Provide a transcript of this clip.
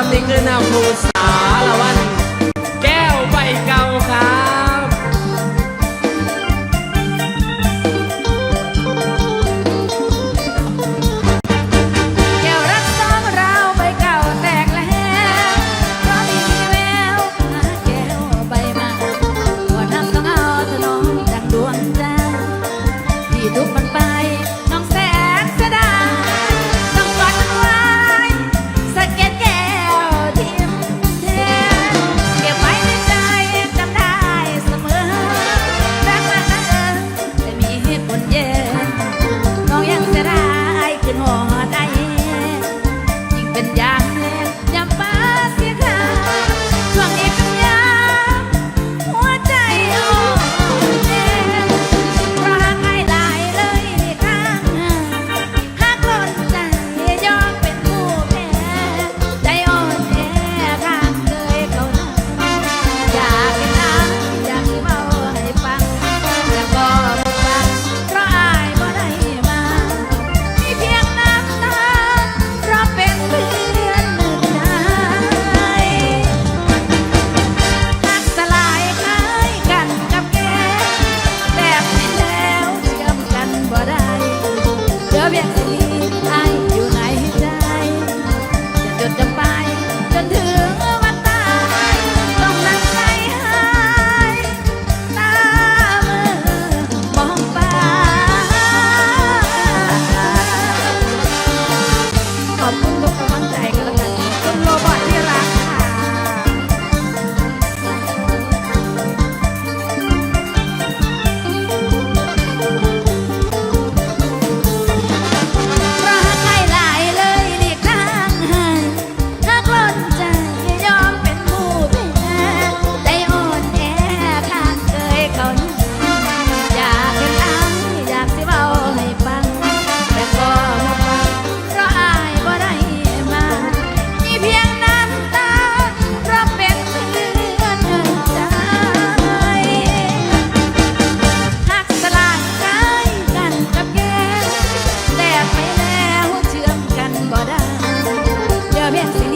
ครับนี่คือน้ำมูสารวัน แก้วใบเก่าครับแก้วรักสองราวใบเก่าแตกแล้วเพราะมีแววหาแก้วใบมาหัวน้ำต้องเอาถนอมจังดวงใจที่ทุกปัญ bien.